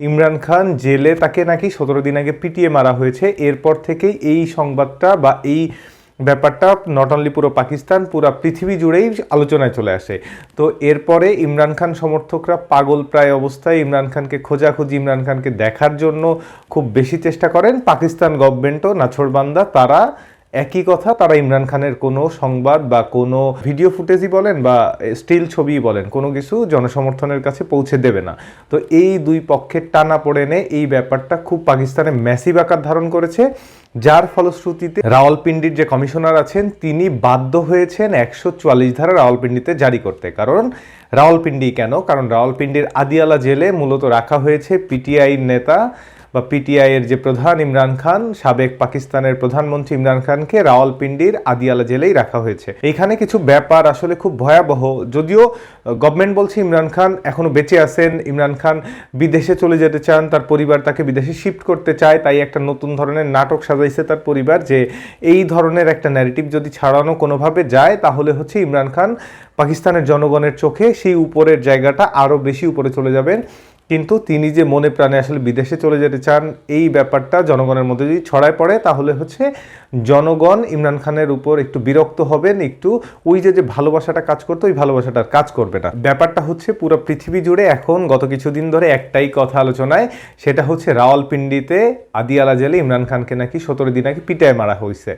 ইমরান খান জেলে তাকে নাকি সতেরো দিন আগে পিটিয়ে মারা হয়েছে। এরপর থেকেই এই সংবাদটা বা এই ব্যাপারটা নট অনলি পুরো পাকিস্তান, পুরো পৃথিবী জুড়েই আলোচনায় চলে আসে। তো এরপরে ইমরান খান সমর্থকরা পাগল প্রায় অবস্থায় ইমরান খানকে খোঁজাখুঁজি, ইমরান খানকে দেখার জন্য খুব বেশি চেষ্টা করেন। পাকিস্তান গভর্নমেন্টও নাছরবান্দা তারা একই কথা তারা ইমরান খানের কোনো সংবাদ বা কোনো ভিডিও ফুটেজই বলেন বা স্টিল ছবিই বলেন, কোনো কিছু জনসমর্থনের কাছে পৌঁছে দেবে না। তো এই দুই পক্ষের টানা পড়েনে এই ব্যাপারটা খুব পাকিস্তানে ম্যাসিভ আকার ধারণ করেছে, যার ফলশ্রুতিতে রাওয়ালপিন্ডির যে কমিশনার আছেন, তিনি বাধ্য হয়েছেন একশো চুয়াল্লিশ ধারা রাওয়ালপিন্ডিতে জারি করতে। কারণ রাওয়ালপিন্ডি কেন? কারণ রাওয়ালপিন্ডির আদিয়ালা জেলে মূলত রাখা হয়েছে পিটিআই নেতা বা পিটিআই এর যে প্রধান ইমরান খান, সাবেক পাকিস্তানের প্রধানমন্ত্রী ইমরান খানকে রাওয়ালপিন্ডির আদিয়ালা জেলেই রাখা হয়েছে। এইখানে কিছু ব্যাপার আসলে খুব ভয়াবহ। যদিও গভর্নমেন্ট বলছে ইমরান খান এখনও বেঁচে আছেন। ইমরান খান বিদেশে চলে যেতে চান, তার পরিবার তাকে বিদেশে শিফট করতে চায়, তাই একটা নতুন ধরনের নাটক সাজাইছে তার পরিবার যে এই ধরনের একটা ন্যারেটিভ যদি ছাড়ানো কোনোভাবে যায়, তাহলে হচ্ছে ইমরান খান পাকিস্তানের জনগণের চোখে সেই উপরের জায়গাটা আরও বেশি উপরে চলে যাবেন। কিন্তু তিনি যে মনে প্রাণে আসলে বিদেশে চলে যেতে চান, এই ব্যাপারটা জনগণের মধ্যে যদি ছড়ায় পড়ে, তাহলে হচ্ছে জনগণ ইমরান খানের উপর একটু বিরক্ত হবেন, একটু ওই যে যে ভালোবাসাটা কাজ করতো, ওই ভালোবাসাটা কাজ করবে না। ব্যাপারটা হচ্ছে পুরো পৃথিবী জুড়ে এখন গত কিছুদিন ধরে একটাই কথা আলোচনায়, সেটা হচ্ছে রাওয়ালপিন্ডিতে আদিয়ালা জেলে ইমরান খানকে নাকি সতেরো দিন আগে পিটায় মারা হয়েছে।